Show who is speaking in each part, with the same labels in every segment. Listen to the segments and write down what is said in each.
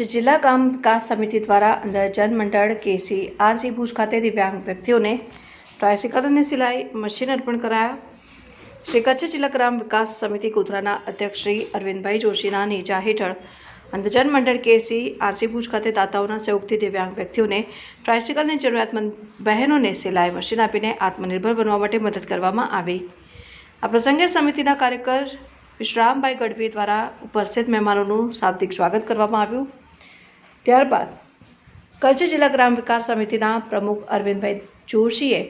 Speaker 1: કચ્છ જિલ્લા ગામ વિકાસ સમિતિ દ્વારા અંદર જનમંડળ કેસી આરસી ભુજ ખાતે દિવ્યાંગ વ્યક્તિઓને ટ્રાયસિકલ અને સિલાઈ મશીન અર્પણ કરાયા. શ્રી કચ્છ જિલ્લા ગ્રામ વિકાસ સમિતિ ગોધરાના અધ્યક્ષ શ્રી અરવિંદભાઈ જોશીના નેજા હેઠળ અંધજન મંડળ કેસી આરસી ભુજ ખાતે દાતાઓના સહયોગથી દિવ્યાંગ વ્યક્તિઓને ટ્રાયસિકલની જરૂરિયાતમંદ બહેનોને સિલાઈ મશીન આપીને આત્મનિર્ભર બનવા માટે મદદ કરવામાં આવી. આ પ્રસંગે સમિતિના કાર્યકર વિશ્રામભાઈ ગઢવી દ્વારા ઉપસ્થિત મહેમાનોનું શાબ્દિક સ્વાગત કરવામાં આવ્યું. ત્યારબાદ કચ્છ જિલ્લા ગ્રામ વિકાસ સમિતિના પ્રમુખ અરવિંદભાઈ જોશીએ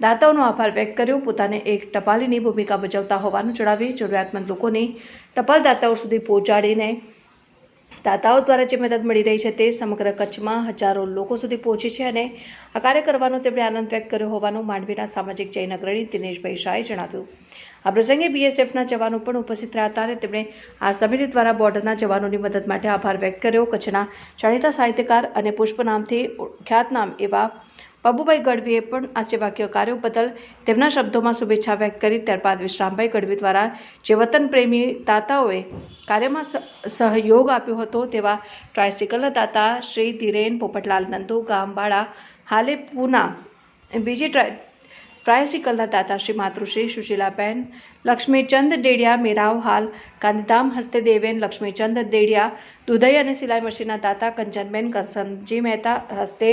Speaker 1: દાતાઓનો આભાર વ્યક્ત કર્યો. પોતાને એક ટપાલીની ભૂમિકા ભજવતા હોવાનું જણાવી જરૂરિયાતમંદ લોકોની ટપાલ દાતાઓ સુધી પહોંચાડીને દાતાઓ દ્વારા જે મદદ મળી રહી છે તે સમગ્ર કચ્છમાં હજારો લોકો સુધી પહોંચી છે અને આ કાર્ય કરવાનો તેમણે આનંદ વ્યક્ત કર્યો હોવાનું માંડવીના સામાજિક જૈન અગ્રણી દિનેશભાઈ શાહે જણાવ્યું. આ પ્રસંગે બીએસએફના જવાનો પણ ઉપસ્થિત રહ્યા હતા અને તેમણે આ સમિતિ દ્વારા બોર્ડરના જવાનોની મદદ માટે આભાર વ્યક્ત કર્યો. કચ્છના જાણીતા સાહિત્યકાર અને પુષ્પ નામથી ખ્યાતનામ એવા પબુભાઈ ગઢવીએ પણ આ સેવાકીય કાર્યો બદલ તેમના શબ્દોમાં શુભેચ્છા વ્યક્ત કરી, ત્યારબાદ વિશ્રામભાઈ ગઢવી દ્વારા જે વતન પ્રેમી દાતાઓએ કાર્યમાં સહયોગ આપ્યો હતો તેવા ટ્રાયસિકલના દાતા શ્રી ધીરેન પોપટલાલ નંદુ, ગામવાળા હાલે પૂના, બીજી ટ્રાય ટ્રાયસિકલના દાતાશ્રી માતૃશ્રી સુશીલાબેન, લક્ષ્મીચંદ ડેડિયા, મેરાવ હાલ, ગાંધીધામ હસ્તે દેવેન લક્ષ્મીચંદ ડેડિયા, દુધઈ અને સિલાઈ મશીનના દાતા કંચનબેન કરસનજી મહેતા હસ્તે,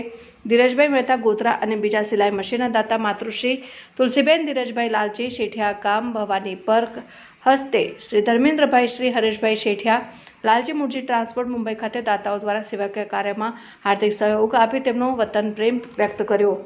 Speaker 1: ધીરજભાઈ મહેતા ગોત્રા અને બીજા સિલાઈ મશીનના દાતા માતૃશ્રી તુલસીબેન, ધીરજભાઈ લાલજી શેઠિયા, ગામ ભવાની પરખ હસ્તે, શ્રી ધર્મેન્દ્રભાઈ, શ્રી હરેશભાઈ શેઠિયા, લાલજી મુરજી ટ્રાન્સપોર્ટ મુંબઈ ખાતે દાતાઓ દ્વારા સેવાકીય કાર્યમાં હાર્દિક સહયોગ આપી તેમનો વતન પ્રેમ વ્યક્ત કર્યો.